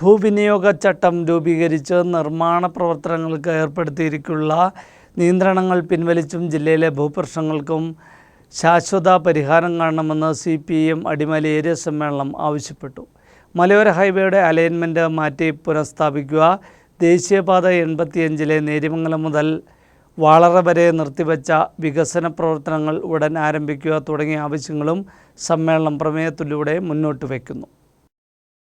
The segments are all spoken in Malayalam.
ഭൂവിനിയോഗ ചട്ടം രൂപീകരിച്ച് നിർമ്മാണ പ്രവർത്തനങ്ങൾക്ക് ഏർപ്പെടുത്തിയിരിക്കുന്ന നിയന്ത്രണങ്ങൾ പിൻവലിച്ചും ജില്ലയിലെ ഭൂപ്രശ്നങ്ങൾക്കും ശാശ്വത പരിഹാരം കാണണമെന്ന് C P M Adimali area സമ്മേളനം ആവശ്യപ്പെട്ടു. മലയോര ഹൈവേയുടെ അലൈൻമെന്റ് മാറ്റി പുനഃസ്ഥാപിക്കുക ദേശീയപാത എൺപത്തിയഞ്ചിലെ നേരിമംഗലം മുതൽ വാളറ വരെ നിർത്തിവച്ച വികസന പ്രവർത്തനങ്ങൾ ഉടൻ ആരംഭിക്കുക തുടങ്ങിയ ആവശ്യങ്ങളും സമ്മേളനം പ്രമേയത്തിലൂടെ മുന്നോട്ട് വയ്ക്കുന്നു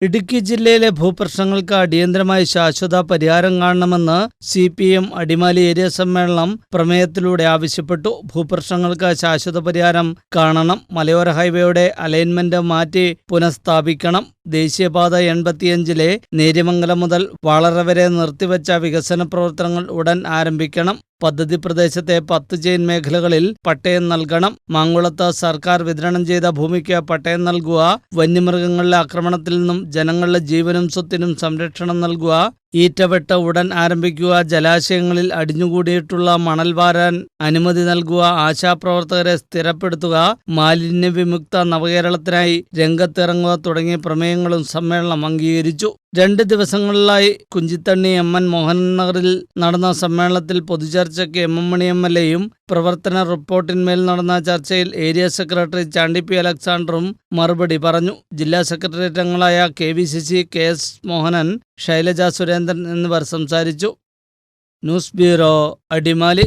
ഇടുക്കി ജില്ലയിലെ ഭൂപ്രശ്നങ്ങൾക്ക് അടിയന്തരമായി ശാശ്വത പരിഹാരം കാണണമെന്ന് C P M Adimali area സമ്മേളനം പ്രമേയത്തിലൂടെ ആവശ്യപ്പെട്ടു. ഭൂപ്രശ്നങ്ങൾക്ക് ശാശ്വത പരിഹാരം കാണണം. മലയോര ഹൈവേയുടെ അലൈൻമെന്റ് മാറ്റി പുനഃസ്ഥാപിക്കണം. ദേശീയപാത എൺപത്തിയഞ്ചിലെ നേര്യമംഗലം മുതൽ വളരെ വരെ നിർത്തിവച്ച വികസന പ്രവർത്തനങ്ങൾ ഉടൻ ആരംഭിക്കണം. പദ്ധതി പ്രദേശത്തെ പത്ത് ചെയിൻ മേഖലകളിൽ പട്ടയം നൽകണം. മാങ്കുളത്ത് സർക്കാർ വിതരണം ചെയ്ത ഭൂമിക്ക് പട്ടയം നൽകുക. വന്യമൃഗങ്ങളുടെ ആക്രമണത്തിൽ നിന്നും ജനങ്ങളുടെ ജീവനും സ്വത്തിനും സംരക്ഷണം നൽകുക. ഈറ്റവെട്ട് ഉടൻ ആരംഭിക്കുക ജലാശയങ്ങളിൽ അടിഞ്ഞുകൂടിയിട്ടുള്ള മണൽ വാരാൻ അനുമതി നൽകുക ആശാപ്രവർത്തകരെ സ്ഥിരപ്പെടുത്തുക മാലിന്യ വിമുക്ത നവകേരളത്തിനായി രംഗത്തിറങ്ങുക തുടങ്ങിയ പ്രമേയങ്ങളും സമ്മേളനം അംഗീകരിച്ചു. രണ്ട് ദിവസങ്ങളിലായി കുഞ്ചിത്തണ്ണി എം എൻ മോഹൻ നഗറിൽ നടന്ന സമ്മേളനത്തിൽ പൊതുചർച്ചയ്ക്ക് M M Mani M L എയും പ്രവർത്തന റിപ്പോർട്ടിന്മേൽ നടന്ന ചർച്ചയിൽ ഏരിയ സെക്രട്ടറി ചാണ്ടി പി അലക്സാണ്ടറും മറുപടി പറഞ്ഞു. ജില്ലാ സെക്രട്ടേറിയറ്റ് അംഗങ്ങളായ K V Sasi K S Mohanan Shailaja Surendran എന്നിവർ സംസാരിച്ചു. News bureau Adimali.